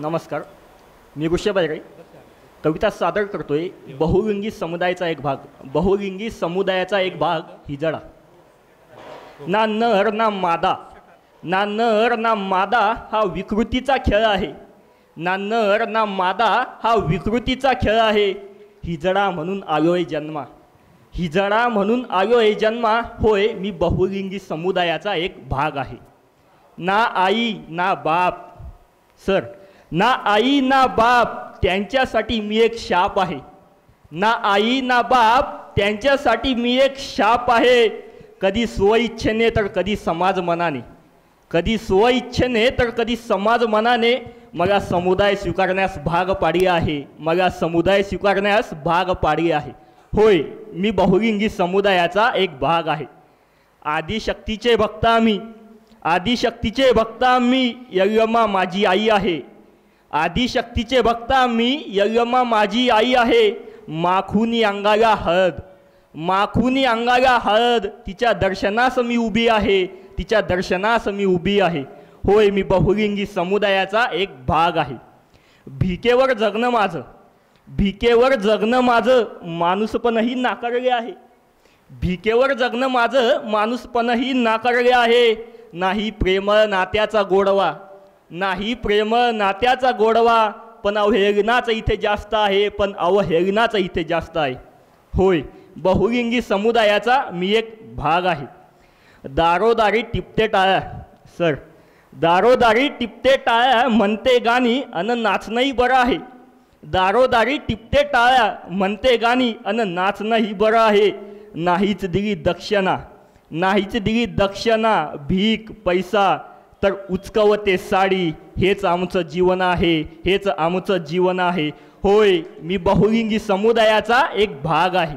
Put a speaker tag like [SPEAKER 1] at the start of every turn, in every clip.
[SPEAKER 1] नमस्कार. मी ऋषभ रे कविता सादर करतोय. बहुलिंगी समुदायाचा एक भाग. बहुलिंगी समुदायाचा एक भाग हिजडा ना नर ना मादा. ना नर ना मादा हा विकृतीचा खेळ आहे. ना नर ना मादा हा विकृतीचा खेळ आहे. हिजडा म्हणून आलोय जन्मा. हिजडा म्हणून आलोय जन्मा. होय मी बहुलिंगी समुदायाचा एक भाग आहे. ना आई ना बाप. सर ना आई ना बाप त्यांच्यासाठी मी एक शाप आहे. ना आई ना बाप त्यांच्यासाठी मी एक शाप आहे. कधी स्वइच्छेने तर कधी समाज मनाने. कधी स्वइच्छेने तर कधी समाज मनाने. मला समुदाय स्वीकारण्यास भाग पाडी आहे. मला समुदाय स्वीकारण्यास भाग पाडी आहे. होय मी बहुलिंगी समुदायाचा एक भाग आहे. आदिशक्तीचे भक्त आम्ही. आदिशक्तीचे भक्त आम्ही. यल्लमा माझी आई आहे. आदिशक्तीचे बघता मी यल्लमा माझी आई आहे. माखुनी अंगाला हळद. माखुनी अंगाला हळद तिच्या दर्शनास मी उभी आहे. तिच्या दर्शनास मी उभी आहे. होय मी बहुलिंगी समुदायाचा एक भाग आहे. भिकेवर जगणं माझं. भिकेवर जगणं माझं माणूसपणही नाकारले आहे. भिकेवर जगणं माझं माणूसपणही नाकारले आहे. नाही प्रेमळ नात्याचा गोडवा. नाही प्रेम नात्याचा गोडवा पण अवहेलनाचं इथे जास्त आहे पण अवहेलनाचं इथे जास्त आहे. होय बहुलिंगी समुदायाचा मी एक भाग आहे. दारोदारी टिपते टाळ्या सर. दारोदारी टिपते टाळ्या म्हणते गाणी अन नाचणंही बरं आहे. दारोदारी टिपते टाळ्या म्हणते गाणी अन नाचणंही बरं आहे. नाहीच दिली दक्षिणा नाहीच दिली दक्षिणा भीक पैसा तर उचकवते साडी हेच आमचं जीवन आहे हेच आमचं जीवन आहे. होय मी बहुलिंगी समुदायाचा एक भाग आहे.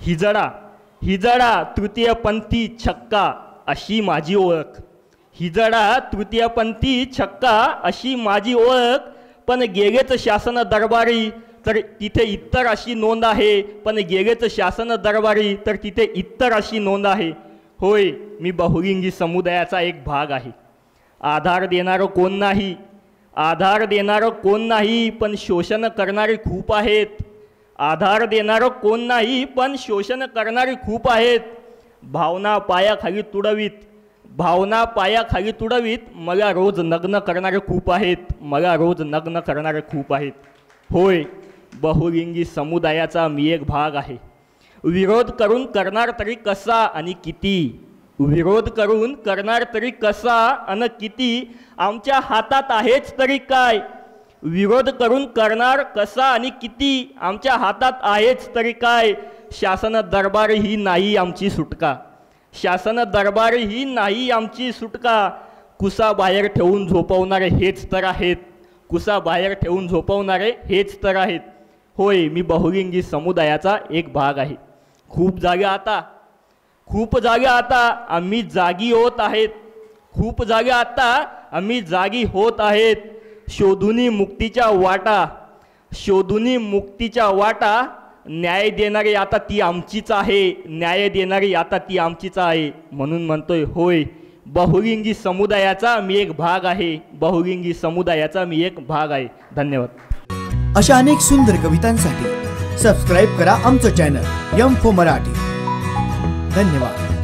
[SPEAKER 1] हिजडा हिजडा तृतीयपंथी छक्का अशी माझी ओळख. हिजडा तृतीयपंथी छक्का अशी माझी ओळख. पण गेलेच शासन दरबारी तर तिथे इतर अशी नोंद आहे. पण गेलेच शासन दरबारी तर तिथे इतर अशी नोंद आहे. होय मी बहुलिंगी समुदायाचा एक भाग आहे. आधार देणारं कोण नाही? आधार देणारं कोण नाही पण शोषण करणारे खूप आहेत. आधार देणारं कोण नाही पण शोषण करणारे खूप आहेत. भावना पायाखाली तुडवीत. भावना पायाखाली तुडवीत मला रोज नग्न करणारे खूप आहेत. मला रोज नग्न करणारे खूप आहेत. होय बहुलिंगी समुदायाचा मी एक भाग आहे. विरोध करून करणार तरी कसा आणि किती? विरोध करून करणार तरी कसा आणि किती? आमच्या हातात आहेच तरी काय? विरोध करून करणार कसा आणि किती? आमच्या हातात आहेच तरी काय? शासन दरबार ही नाही आमची सुटका. शासन दरबार ही नाही आमची सुटका. कुसा बाहेर ठेवून झोपवणारे हेच तर आहेत. कुसा बाहेर ठेवून झोपवणारे हेच तर आहेत. होय मी बहुलिंगी समुदायाचा एक भाग आहे. खूप जागा आता. खूप जागा आता आम्ही जागी होत आहेत. खूप जागा आता आम्ही जागी होत आहेत. शोधुनी मुक्तीच्या वाटा. शोधुनी मुक्तीच्या वाटा न्याय देणारी आता ती आमचीच आहे. न्याय देणारी आता ती आमचीच आहे. म्हणून म्हणतोय होय बहुलिंगी समुदायाचा मी एक भाग आहे. बहुलिंगी समुदायाचा मी एक भाग आहे. धन्यवाद.
[SPEAKER 2] अशा अनेक सुंदर कवितांसाठी सबस्क्राईब करा आमचं चॅनल यम फो मराठी. धन्यवाद.